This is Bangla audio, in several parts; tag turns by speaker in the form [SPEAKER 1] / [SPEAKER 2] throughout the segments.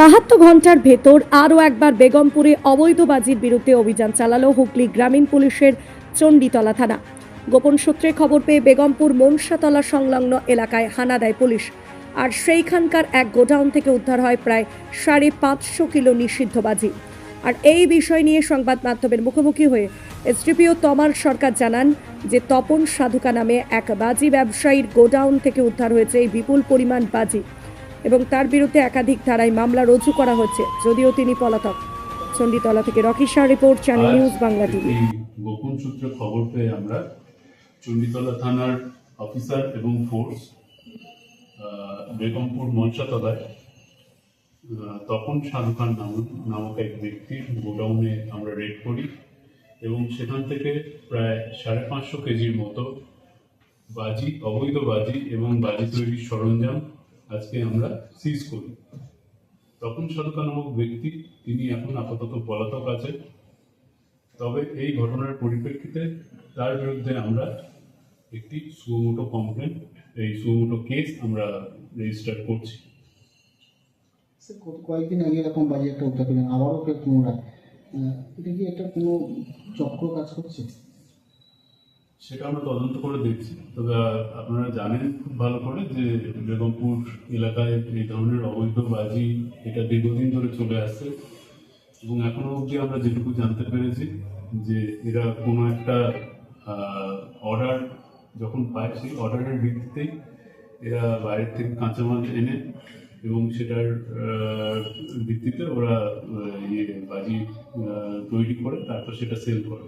[SPEAKER 1] বাহাত্তর ঘণ্টার ভেতর আরও একবার বেগমপুরে অবৈধ বাজির বিরুদ্ধে অভিযান চালালো হুগলি গ্রামীণ পুলিশের চণ্ডীতলা থানা। গোপন সূত্রে খবর পেয়ে বেগমপুর মনসাতলা সংলগ্ন এলাকায় হানা দেয় পুলিশ। আর সেইখানকার এক গোডাউন থেকে উদ্ধার হয় প্রায় সাড়ে পাঁচশো কিলো নিষিদ্ধ বাজি। আর এই বিষয় নিয়ে সংবাদ মাধ্যমের মুখোমুখি হয়ে এসডিপিও তমাল সরকার জানান যে তপন সাধুকা নামে এক বাজি ব্যবসায়ীর গোডাউন থেকে উদ্ধার হয়েছে এই বিপুল পরিমাণ বাজি। এবং তার বিরুদ্ধে একাধিক ধারায় মামলা রুজু করা হচ্ছে যদিও তিনি পলাতক। চণ্ডীতলা থেকে Rocky Shah report channel news Bangla TV.
[SPEAKER 2] গোপন সূত্রে খবর পেয়ে আমরা চণ্ডীতলা থানার অফিসার এবং ফোর্স বেগমপুর মনসাতলায় তখন শাহরুখ খান নামক নামক এক ব্যক্তির গোডাউনে আমরা রেড করি এবং সেখান থেকে প্রায় সাড়ে পাঁচশো কেজির মতো বাজি অবৈধ বাজি এবং বাজি তৈরির সরঞ্জাম আজকে আমরা সিজ করি। তপন সাধুকা নামক ব্যক্তি, তিনি এখন আপাতত পলাতক আছে তবে এই ঘটনার পরিপ্রেক্ষিতে তার বিরুদ্ধে আমরা একটি সুমোটো কমপ্লেন এই সুমোটো কেস আমরা রেজিস্টার করছি।
[SPEAKER 3] কয়েকদিন আগে এরকম বাজে একটা করলেন আবারও ফের পুনরায়। এটা কি একটা কোনো চক্র কাজ করছে?
[SPEAKER 2] সেটা আমরা তদন্ত করে দেখছি। তবে আপনারা জানেন খুব ভালো করে যে বেগমপুর এলাকায় এই ধরনের অবৈধ বাজি এটা দীর্ঘদিন ধরে চলে আসছে এবং এখনও অবধি আমরা যেটুকু জানতে পেরেছি যে এরা কোনো একটা অর্ডার যখন পায়, সেই অর্ডারের ভিত্তিতেই এরা বাইরের থেকে কাঁচামাল এনে এবং সেটার ভিত্তিতে ওরা ইয়ে বাজি তৈরি করে তারপর সেটা সেল করে।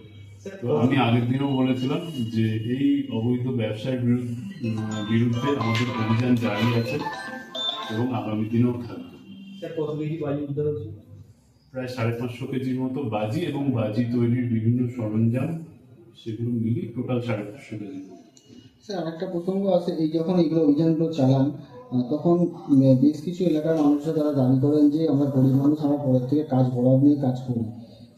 [SPEAKER 2] তো আমি আগের দিনও বলেছিলাম যে এই অবৈধ ব্যবসার বিরুদ্ধে বিরুদ্ধে আমাদের অভিযান জারি আছে এবং আগামী দিনেও থাকবে। প্রায় সাড়ে পাঁচশো কেজির মতো বাজি এবং বাজি তৈরির বিভিন্ন সরঞ্জাম সেগুলো মিলিয়ে টোটাল সাড়ে পাঁচশো কেজি
[SPEAKER 3] স্যার আরেকটা প্রসঙ্গ আছে এই যখন এইগুলো অভিযানগুলো চালান তখন বেশ কিছু এলাকার মানুষরা তারা দাবি করেন যে, আমরা গরিব মানুষ, আমরা পরের থেকে কাজ বরাদ নিয়ে কাজ করি।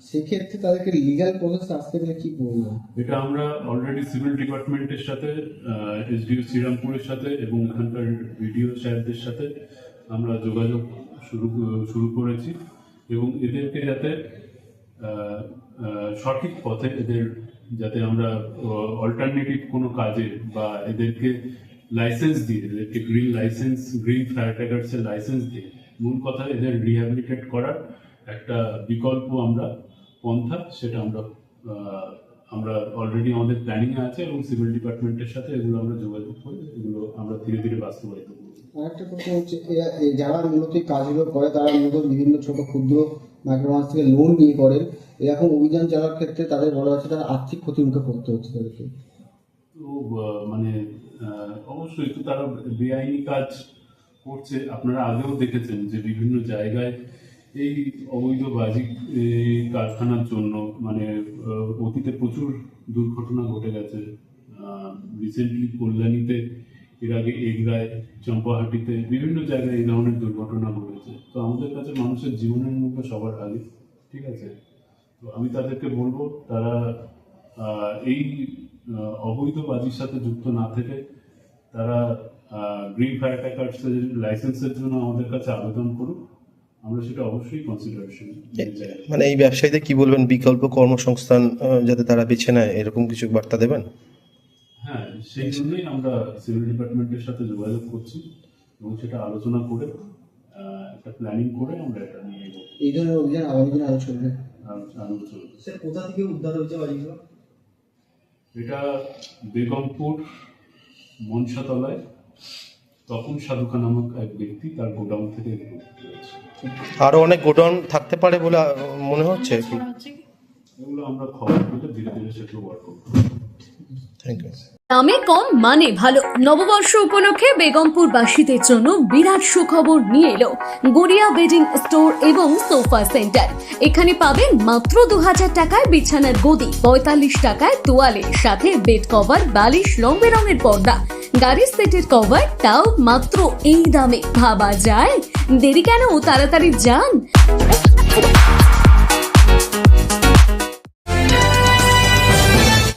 [SPEAKER 3] সেক্ষেত্রে তাদেরকে লিগ্যাল প্রসেস আসতে গেলে কি বলব?
[SPEAKER 2] এটা আমরা অলরেডি সিভিল ডিপার্টমেন্টের সাথে এসডিও শ্রীরামপুরের সাথে এবং এখানকার ভিডিও সাহেবদের সাথে আমরা যোগাযোগ শুরু শুরু করেছি এবং এদেরকে যাতে সঠিক পথে এদের, যাতে আমরা অল্টারনেটিভ কোনো কাজে বা এদেরকে লাইসেন্স দিয়ে এদেরকে গ্রিন লাইসেন্স গ্রিন ফায়ার ট্যাগার্সের লাইসেন্স দিয়ে, মূল কথা এদের রিহ্যাবিলিটেট করার একটা বিকল্প আমরা, পন্থা, সেটা আমরা আমরা অলরেডি আমাদের প্ল্যানিং আছে এবং সিভিল ডিপার্টমেন্টের সাথে এগুলো আমরা যোগাযোগ করে, এগুলো আমরা ধীরে ধীরে বাস্তবায়িত করব।
[SPEAKER 3] আরেকটা প্রশ্ন হচ্ছে যারা মূলত কাজগুলো করে, তারা মূলত বিভিন্ন ছোট ক্ষুদ্র মাইক্রোমাস থেকে লোন নিয়ে করেন। এরকম অভিযান চালার ক্ষেত্রে তাদের বলা হচ্ছে তারা আর্থিক ক্ষতির মুখে পড়তে হচ্ছে তাদেরকে।
[SPEAKER 2] তো মানে অবশ্যই তো তারা বেআইনি কাজ করছে। আপনারা আগেও দেখেছেন যে বিভিন্ন জায়গায় এই অবৈধ বাজি কারখানার জন্য মানে অতীতে প্রচুর দুর্ঘটনা ঘটে গেছে। রিসেন্টলি কল্যাণীতে, এর আগে এগরায়, চম্পাহাটিতে, বিভিন্ন জায়গায় এই ধরনের দুর্ঘটনা ঘটেছে। তো আমাদের কাছে মানুষের জীবনের মূল্য সবার আগে, ঠিক আছে? তো আমি তাদেরকে বলব, তারা এই অবৈধ বাজির সাথে যুক্ত না থেকে তারা গ্রিন ফায়ার ট্যাকার্সের লাইসেন্সের জন্য আমাদের কাছে আবেদন করুক আমরা সেটা অবশ্যই কনসিডারেশন
[SPEAKER 4] মানে এই ব্যবসায়ীদের কি বলবেন? বিকল্প কর্মসংস্থান যাতে তারা বেছে নেয় এরকম কিছু বার্তা দেবেন?
[SPEAKER 2] হ্যাঁ সেই জন্যই আমরা সিভিল ডিপার্টমেন্টের সাথে যোগাযোগ করছি এবং সেটা আলোচনা করে একটা প্ল্যানিং করে আমরা এটা নিয়ে
[SPEAKER 3] এই ধরনের অভিযান আগামী দিনে আরও চলবে?
[SPEAKER 2] আরও চলবে।
[SPEAKER 5] স্যার কোথা থেকে উদ্ধার হয়েছে বাজিগুলো?
[SPEAKER 2] এটা বেগমপুর মনসাতলায় তপন সাধুকা নামক এক ব্যক্তি তার গোডাউন থেকে
[SPEAKER 4] আরও অনেক গোডাউন থাকতে পারে বলে মনে হচ্ছে? কি?
[SPEAKER 2] এগুলো আমরা খবর পেলে ধীরে ধীরে সেগুলো ওয়ার্ক করব।
[SPEAKER 4] থ্যাংক ইউ
[SPEAKER 6] দামে কম মানে ভালো। নববর্ষ উপলক্ষে বেগমপুর বাসীদের জন্য বিরাট সুখবর নিয়ে এলো গড়িয়া বেডিং স্টোর এবং সোফা সেন্টার। এখানে পাবেন মাত্র দু হাজার টাকায় বিছানার গদি পঁয়তাল্লিশ টাকায় তোয়ালে, সাথে বেড কভার, বালিশ রং বেরঙের পর্দা। গাড়ির সেটের কভার, তাও মাত্র এই দামে। ভাবা যায়? দেরি কেন? তাড়াতাড়ি যান।